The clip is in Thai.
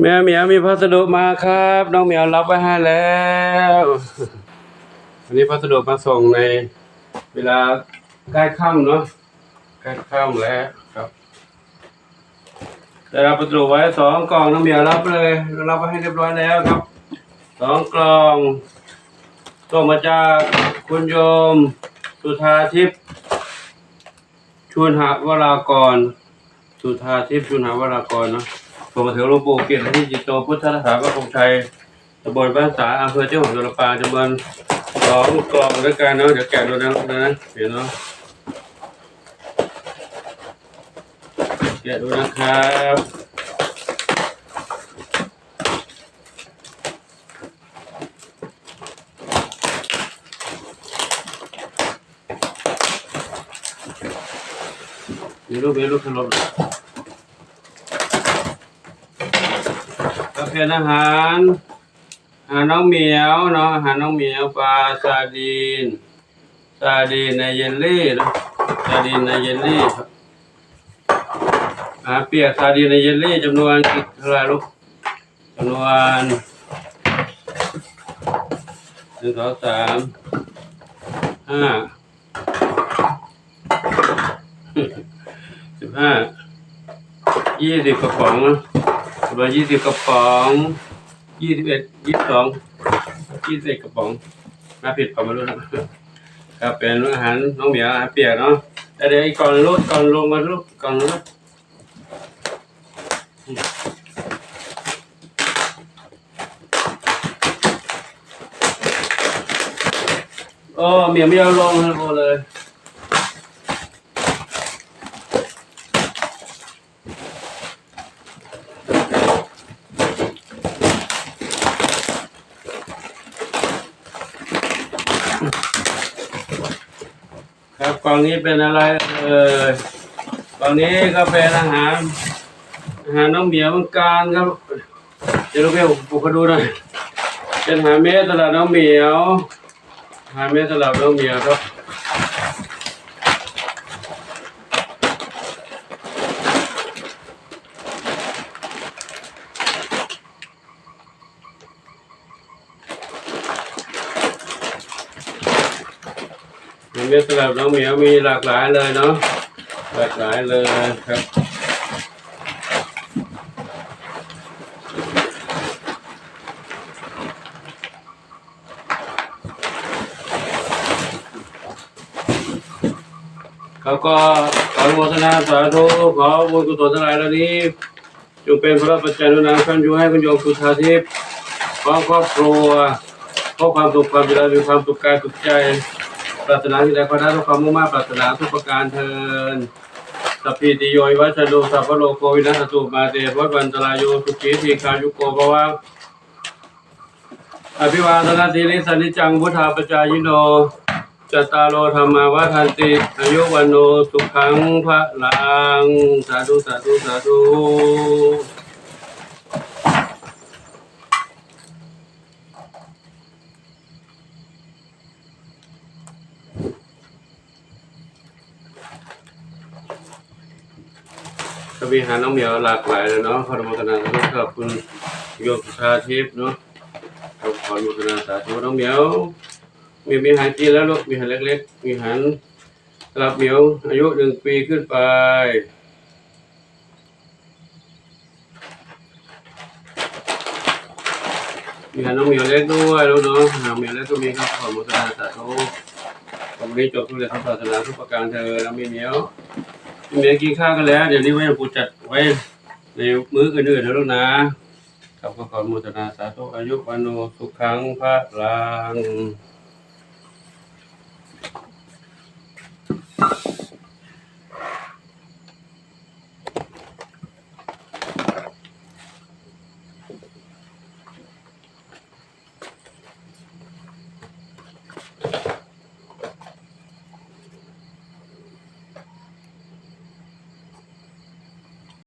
แมวเหมียวมีพัสดุมาครับ น้องเหมียวรับไว้ให้แล้ววันนี้พัสดุมาส่งในเวลาใกล้ค่ำเนาะใกล้ค่ำแล้วครับได้รับพัสดุไว้สองกล่องน้องเหมียวรับเลยรับไว้ให้เรียบร้อยแล้วครับสองกล่องส่งมาจากคุณโยมสุธาทิพย์ชุนหวรากรสุธาทิพย์ชุนหวรากรเนาะ ผมมาถึงหลวงปู่เกียรติที่จิตโตพุทธสถาพระคงชัยตำบลบ้านสาอำเภอเจ้าของจังหวัดลปางจำนวนสองกล่องด้วยกันเนาะเดี๋ยวแกะดูนะนะเห็นเนาะแกะดูนะครับมีรูปมีรูปขนม ก็เป็นอาหารอาหารน้องเหมียวเนาะอาหารน้องเหมียวปลาซาดีนซาดีนในเยลลี่นะซาดีนในเยลลี่ครับอาหารเปียกซาดีนในเยลลี่จำนวนกี่เท่าไหรลูกจำนวนหนึ่งสองสามห้าสิบห้ายี่สิบกระป๋องนะ ระมาณยี่สิบกระป๋องยี่สิบเอ็ดยี่สิบสองยี่สิบเอ็ดกระป๋องมาผิดประมาณนู้นะครับเป็นอาหารน้องเหมียวอาหารเปียกเนาะแต่เดี๋ยวอีกกล่องลูกก่องลงมาลูกก่องลูกโอ้เหมียวไม่เอาลงนะโอเลย ครับกล่องนี้เป็นอะไรเอ่ยกล่องนี้ก็เป็นอาหารอาหารน้องเหมียวเหมือนกันครับ เดี๋ยวลูกเบลปลุกดูหน่อยเป็นอาหารเม็ดสำหรับน้องเหมียวอาหารเม็ดสำหรับน้องเหมียวครับ อาหารเม็ดสำหรับน้องเหมียวมีหลากหลายเลยเนาะหลากหลายเลยครับเขาก็ขอโมทนาสาธุขอบุญกุศลทั้งหลายเหล่านี้จงเป็นพระปัจจัยนุนำขั้นยูให้คุณโยมสุธาทิพย์พร้อมครอบครัวขอความสุขความเจริญมีความสุขกายสุขใจ ปรารถนาที่ใดขอได้ทุกความมุ่งมั่นปรารถนาทุกประการเทินสพพิติโยวิวัชโนสัพพโลกโควินัสตุมาเตวัฏวันตรายโยสุขีทีคายุโกภวะอภิวาทนาทีนิสันิจังพุทธาปจายโนจตารโลธรรมาวัฏันติอายุวันโนสุขังพระลังสาธุสาธุสาธุ ก็มีหารน้องเหมียวหลากหลายเลยเนาะขออนุโมทนาขอบคุณโยมชาทิพย์เนาะขอขออนุโมทนาสาธุน้องเหมียว มีมีอาหารกินแล้วลูกมีอาหารเล็กๆ มีอาหารสำหรับเหมียว อายุหนึ่งปีขึ้นไปมีอาหารน้องเหมียวเล็กด้วยลูกเนาะอาหาเหมียวเล็กก็มีครับขอมุตนาสาธุวันนี้จบทุกเรื่องครับศาสนาทุกประการเธอแล้วมีเหมียว เมียกินข้าวกันแล้ว เดี๋ยวนี้ไว้ปูจัดไว้ในมื้ออื่นๆนะลูกนะขอบขอมุตนาสาธุอายุวันโนสุขังพระลัง